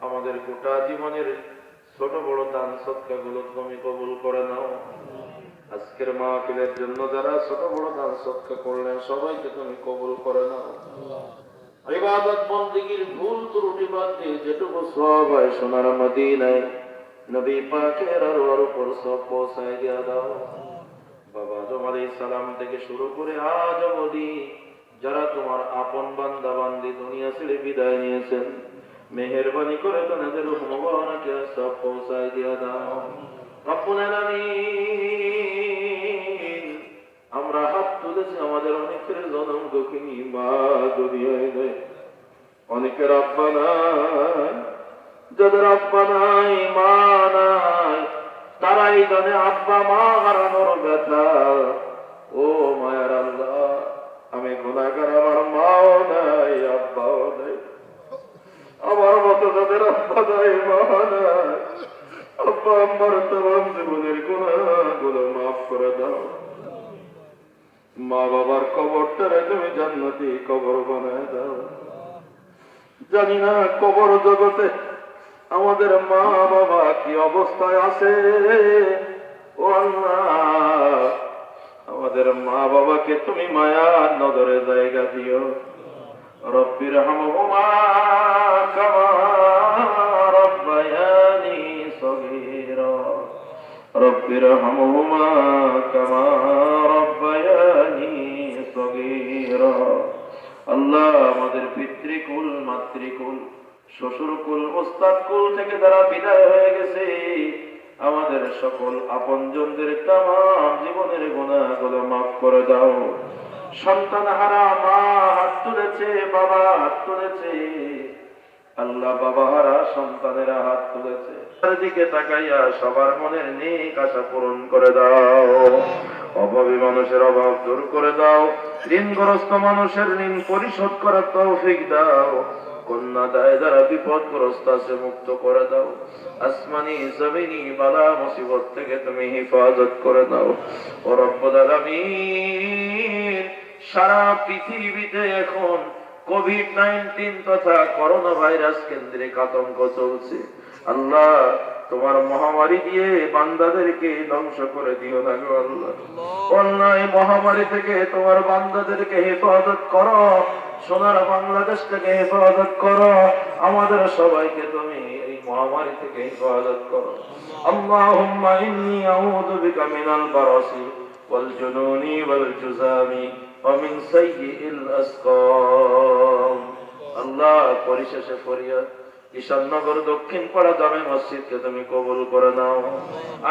আমাদের গোটা জীবনের ছোট বড় দান সৎকা গুলো তুমি কবুল করে নাও। আজকের মাহফিলের জন্য যারা ছোট বড় দান সৎকা করলেন, সবাইকে তুমি কবুল করে নাও। ইবাদত বন্দিগির ভুল ত্রুটি বাদ দিয়ে যেটুকু সব হয় সোনার মদিনায়, নবী পাকের আর ওর উপর সব পৌঁছায় দিয়া দাও। বাবা আলাইহিস সালাম থেকে শুরু করে আজ অবধি যারা তোমার আপন বান্দা বান্দি দুনিয়া ছেড়ে বিদায় নিয়েছেন, মেহেরবানি করে তাদের মোবারকে সব পৌঁছায় দিয়া দাও। আমরা হাত তুলেছি আমাদের অনেকের জনম দুঃখিনী মা দুনিয়ায় নেই অনেকের আব্বা নাই যাদের আব্বা নাই মা নাই, তারাই জানে আব্বা মা হারানোর ব্যথা। ও মায়ার মা বাবার কবরটারে তুমি জান্নাতি কবর বানায় দাও। জানি না কবর জগতে আমাদের মা বাবা কি অবস্থায় আছে। ও আল্লাহ, আমাদের মা বাবাকে তুমি মায়ার নজরে জায়গা দিও। রব্বির রব্বির হামহুমা কামা মাতৃকুল, শ্বশুরকুল, ওস্তাদকুল থেকে যারা বিদায় হয়ে গেছে। আমাদের সকল আপনজনদের তাম জীবনের গুণাগুলো মাফ করে দাও। সন্তান হারা মা হাত তুলেছে, বাবা হাত তুলেছে। আল্লাহ বাবা হারা সন্তানেরা হাত তুলেছে। তার দিকে তাকাইয়া সবার মনের নেক আশা পূরণ করে দাও। অভাবী মানুষের অভাব দূর করে দাও। ঋণগ্রস্ত মানুষের ঋণ পরিশোধ করার তৌফিক দাও। কন্যা দায় যারা বিপদগ্রস্ত আছে, মুক্ত করে দাও। আসমানি, জমিনি, বালা মুসিবত থেকে তুমি হেফাজত করে দাও। ও রব্বদার আমি সারা পৃথিবীতে এখন কোভিড নাইন্টিন তথা করোনা ভাইরাস কেন্দ্রিক আতঙ্ক চলছে। আল্লাহ তোমার মহামারী দিয়ে বান্দাদেরকে ধ্বংস করে দিও না গো আল্লাহ। অন্যায় মহামারী থেকে তোমার বান্দাদেরকে হেফাজত করো, সোনার বাংলাদেশ থেকে হেফাজত করো, আমাদের সবাইকে তুমি পরিশেষে ফরিয়াদ। ঈশাননগর দক্ষিণ পাড়া জামে মসজিদকে তুমি কবুল করে নাও।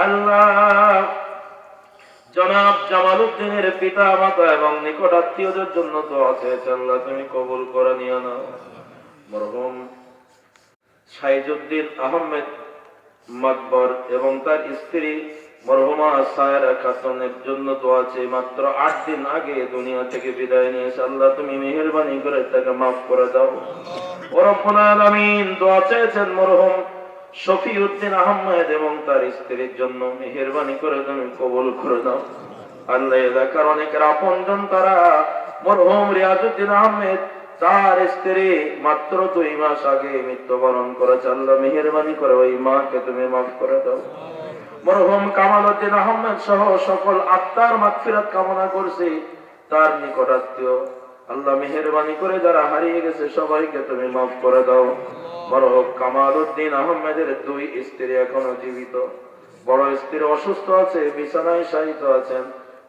আল্লাহ, জনাব জামাল উদ্দিনের পিতা, মাতা এবং নিকট আত্মীয়দের জন্য দোয়া চেয়েছে আল্লাহ তুমি কবুল করে নিও নাও। মরহম সাইজুদ্দিন আহমেদ, মাকবর এবং তার স্ত্রী মাত্র আট দিন আগে দুনিয়া থেকে বিদায় নিয়েছে আল্লাহ, তুমি মেহেরবানি করে তাকে মাফ করে দাও। ও রব্বুল দোয়া চেয়েছেন মরহুম শফিউদ্দিন আহমেদ এবং তার স্ত্রীর জন্য মেহেরবানি করে তুমি কবুল করে দাও আল্লাহ অনেকের তারা রিয়াজুদ্দিন আহমেদ, তার স্ত্রী মাত্র দুই মাস আগে মৃত্যুবরণ করেছে। আল্লাহ মেহেরবানি করে ওই মাকে তুমি মাফ করে দাও। মরহুম কামালউদ্দিন আহমেদ সহ সকল আত্মার মাগফিরাত কামনা করছি। তার নিকট আত্মীয় আল্লাহ মেহেরবানি করে যারা হারিয়ে গেছে, সবাইকে তুমি মাফ করে দাও। মরহুম কামালউদ্দিন আহমেদের দুই স্ত্রী এখনও জীবিত। বড় স্ত্রী অসুস্থ আছে, বিছানায় শায়িত আছেন।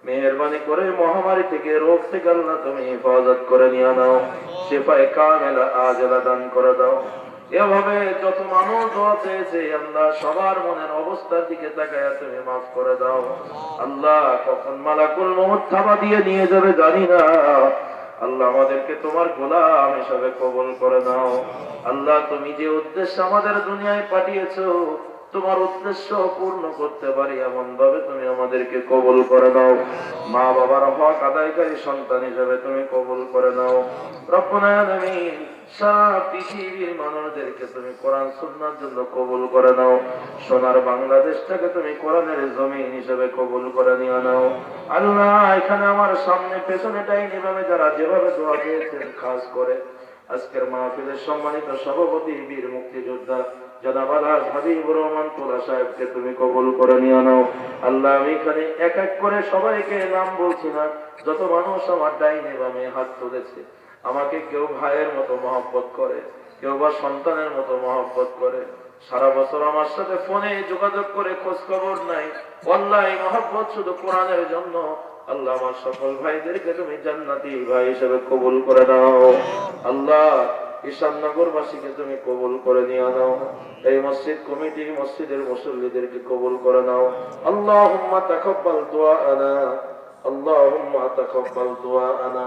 মেহরবানি করে মহামারী থেকে রোগ থেকে আল্লাহ তুমি হেফাজত করে নিয়ে নাও। সেফায় কামেলা আজেলা দান করে দাও। এভাবে যত মানুষ দোয়া চেয়েছে, আল্লাহ সবার মনের অবস্থার দিকে তাকায় তুমি মাফ করে দাও। আল্লাহ কখন মালাকুল থাবা দিয়ে নিয়ে যাবে জানি না। আল্লাহ আমাদেরকে তোমার গোলাম হিসাবে কবল করে দাও। আল্লাহ, তুমি যে উদ্দেশ্য আমাদের দুনিয়ায় পাঠিয়েছো, তোমার উদ্দেশ্য পূর্ণ করতে পারি এমন ভাবে তুমি আমাদেরকে কবল করে নাও মা বাবার হক আদায়কারী সন্তান হিসেবে তুমি কবল করে নাও আলামিন আমার সামনে যারা যেভাবে দোয়া দিয়েছেন, খাস করে। আজকের মাহফিলের সম্মানিত সভাপতি, বীর মুক্তিযোদ্ধা জনাব আলহাজ হাবিবুর রহমান তোলা সাহেবকে তুমি কবুল করে নিয়ে নাও। আল্লাহ, আমি এখানে এক এক করে সবাইকে নাম বলছি না, যত মানুষ আমার ডাইনে বামে হাত তুলেছে। আমাকে কেউ ভাইয়ের মতো মহব্বত করে, কেউ বা সন্তানের মতো মহব্বত করে। সারা বছর আমার সাথে ফোনে যোগাযোগ করে খোঁজ খবর নাই অল্লাহ মহব্বত শুধু কোরআনের জন্য। আল্লাহ আমার সকল ভাইদেরকে তুমি জান্নাতি ভাই হিসেবে কবুল করে নাও। আল্লাহ ঈশানগরবাসীকে তুমি কবুল করে নিয়ে নাও। এই মসজিদ কমিটি মসজিদের মুসল্লিদেরকে কবুল করে নাও। আল্লাহুম্মা তাকাব্বাল দুআআনা আল্লাহুম্মা তাকাব্বাল দুআআনা